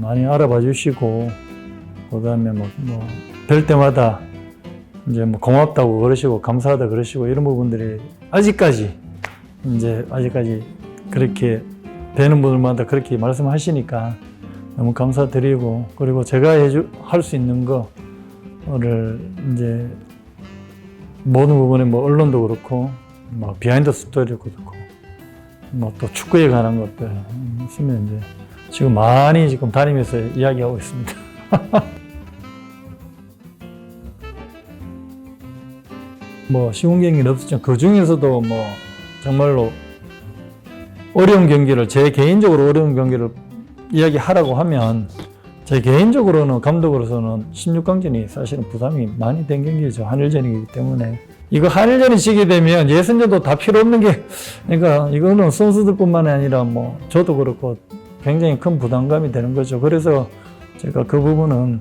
많이 알아봐 주시고 그다음에 뭐, 뭐뵐 때마다 이제 뭐 고맙다고 그러시고 감사하다 그러시고 이런 부분들이 아직까지 이제 아직까지 그렇게 뵈는 분들마다 그렇게 말씀하시니까 너무 감사드리고 그리고 제가 해주 할 수 있는 거를 이제 모든 부분에 뭐 언론도 그렇고 뭐 비하인드 스토리도 그렇고 뭐 또 축구에 관한 것들 음, 있으면 이제 지금 많이 지금 다니면서 이야기하고 있습니다. 뭐 쉬운 경기는 없었죠. 그 중에서도 뭐 정말로 어려운 경기를 제 개인적으로 어려운 경기를 이야기하라고 하면 제 개인적으로는 감독으로서는 16강전이 사실은 부담이 많이 된 경기죠. 한일전이기 때문에 이거 한일전이 지게 되면 예선전도 다 필요 없는 게 그러니까 이거는 선수들뿐만 아니라 뭐 저도 그렇고 굉장히 큰 부담감이 되는 거죠. 그래서 제가 그 부분은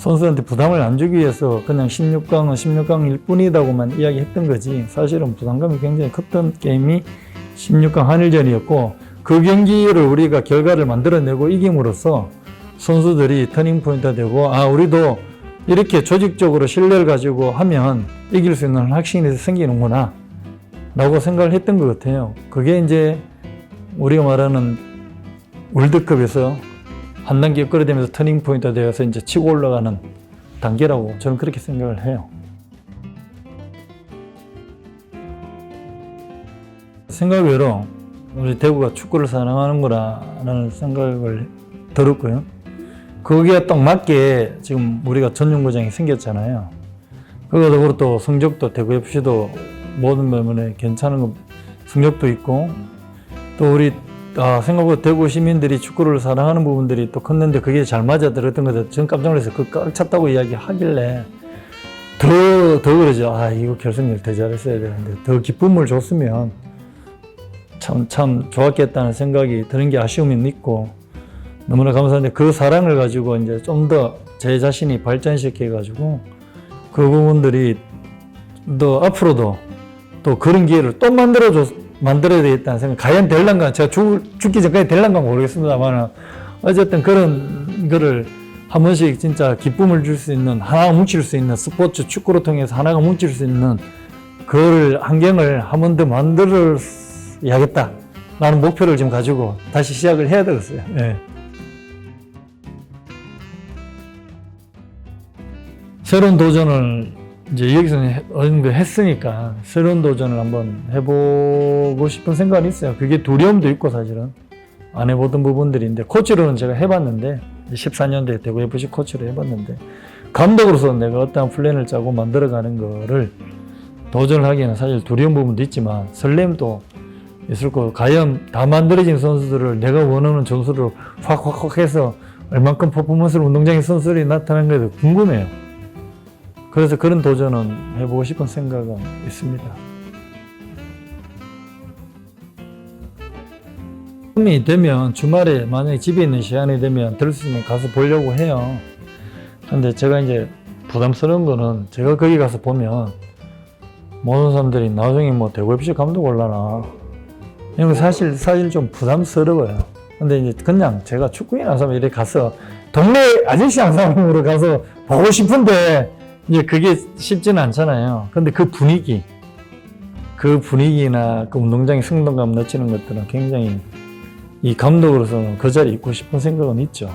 선수한테 부담을 안 주기 위해서 그냥 16강은 16강일 뿐이다고만 이야기했던 거지 사실은 부담감이 굉장히 컸던 게임이 16강 한일전이었고 그 경기를 우리가 결과를 만들어내고 이김으로써 선수들이 터닝 포인트가 되고 아 우리도 이렇게 조직적으로 신뢰를 가지고 하면 이길 수 있는 확신이 생기는구나 라고 생각을 했던 것 같아요 그게 이제 우리가 말하는 월드컵에서 한 단계 끌어들면서 터닝 포인트가 되어서 이제 치고 올라가는 단계라고 저는 그렇게 생각을 해요. 생각외로 우리 대구가 축구를 사랑하는 거라는 생각을 들었고요. 거기에 딱 맞게 지금 우리가 전용구장이 생겼잖아요. 그거 더불어 또 성적도 대구 FC도 모든 부분에 괜찮은 거 성적도 있고 또 우리 아, 생각보다 대구 시민들이 축구를 사랑하는 부분들이 또 컸는데 그게 잘 맞아 들었던 거죠. 전 깜짝 놀라서 그 꽉 찼다고 이야기 하길래 더, 더 그러죠. 아, 이거 결승을 더 잘했어야 되는데 더 기쁨을 줬으면 참, 참 좋았겠다는 생각이 드는 게 아쉬움이 있고 너무나 감사한데 그 사랑을 가지고 이제 좀 더 제 자신이 발전시켜가지고 그 부분들이 더 앞으로도 또 그런 기회를 또 만들어줘, 만들어야 되겠다는 생각. 과연 될란가? 제가 죽, 죽기 전까지 될란가 모르겠습니다만, 어쨌든 그런 거를 한 번씩 진짜 기쁨을 줄 수 있는, 하나가 뭉칠 수 있는 스포츠 축구를 통해서 하나가 뭉칠 수 있는 그걸 환경을 한 번 더 만들어야겠다. 라는 목표를 지금 가지고 다시 시작을 해야 되겠어요. 예. 새로운 도전을 이제 여기서는 해- 어느 정도 했으니까 새로운 도전을 한번 해보고 싶은 생각이 있어요. 그게 두려움도 있고 사실은 안 해보던 부분들인데 코치로는 제가 해봤는데 14년도에 대구 FC 코치로 해봤는데 감독으로서 내가 어떠한 플랜을 짜고 만들어가는 거를 도전을 하기에는 사실 두려운 부분도 있지만 설렘도 있을 거고 과연 다 만들어진 선수들을 내가 원하는 점수로 확확확 해서 얼만큼 퍼포먼스를 운동장에 선수들이 나타난 게도 궁금해요. 그래서 그런 도전은 해보고 싶은 생각은 있습니다. 이 되면 주말에 만약에 집에 있는 시간이 되면 들 수 있으면 가서 보려고 해요. 근데 제가 이제 부담스러운 거는 제가 거기 가서 보면 모든 사람들이 나중에 뭐 대구 FC 감독 올라나 이런 거 사실 사실 좀 부담스러워요. 근데 이제 그냥 제가 한 사람 이렇게 가서 동네 아저씨 한 사람으로 가서 보고 싶은데 이제 그게 쉽지는 않잖아요. 근데 그 분위기, 그 분위기나 그 운동장에 승동감 넘치는 것들은 굉장히 이 감독으로서는 그 자리에 있고 싶은 생각은 있죠.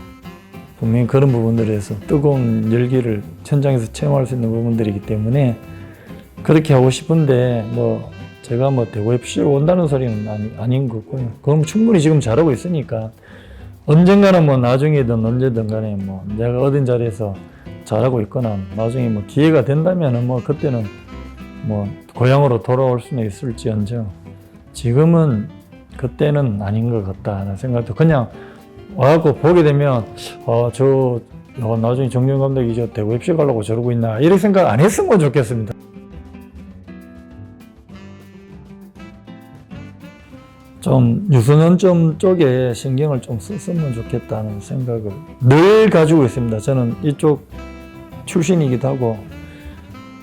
분명히 그런 부분들에서 뜨거운 열기를 현장에서 체험할 수 있는 부분들이기 때문에 그렇게 하고 싶은데 뭐 제가 뭐 대구 FC를 온다는 소리는 아니, 아닌 거고요. 그럼 충분히 지금 잘하고 있으니까 언젠가는 뭐 나중에든 언제든 간에 뭐 내가 어딘 자리에서 잘하고 있거나 나중에 뭐 기회가 된다면은 뭐 그때는 뭐 고향으로 돌아올 수는 있을지언정 지금은 그때는 아닌 것 같다는 생각도 그냥 와갖고 보게 되면 어저 어, 나중에 정준 감독이 저 대구 FC 가려고 저러고 있나 이렇게 생각 안 했으면 좋겠습니다. 좀 유소년점 쪽에 신경을 좀 썼으면 좋겠다는 생각을 늘 가지고 있습니다. 저는 이쪽 출신이기도 하고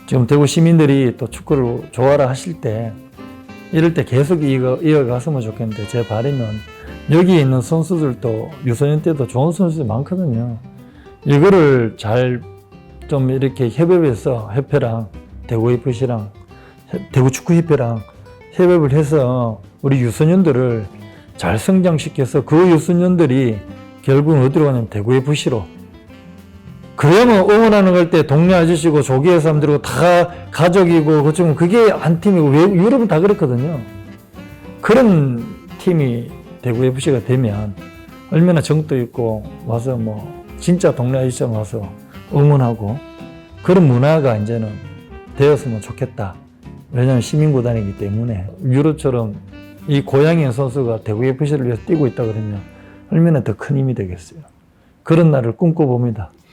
지금 대구 시민들이 또 축구를 좋아라 하실 때 이럴 때 계속 이어, 이어갔으면 좋겠는데 제 바람은 여기 있는 선수들도 유소년 때도 좋은 선수들이 많거든요. 이거를 잘 좀 이렇게 협업해서 협회랑 대구 FC랑 대구 축구 협회랑 협업을 해서 우리 유소년들을 잘 성장시켜서 그 유소년들이 결국은 어디로 가냐면 대구 FC로 그러면 응원하는 걸 때 동네 아저씨고 조기의 사람들이고 다 가족이고 그쯤 그게 한 팀이고 외국 유럽은 다 그렇거든요. 그런 팀이 대구 FC가 되면 얼마나 정도 있고 와서 뭐 진짜 동네 아저씨처럼 와서 응원하고 그런 문화가 이제는 되었으면 좋겠다. 왜냐하면 시민구단이기 때문에 유럽처럼 이 고향의 선수가 대구 FC를 위해서 뛰고 있다 그러면 얼마나 더 큰 힘이 되겠어요. 그런 날을 꿈꿔봅니다.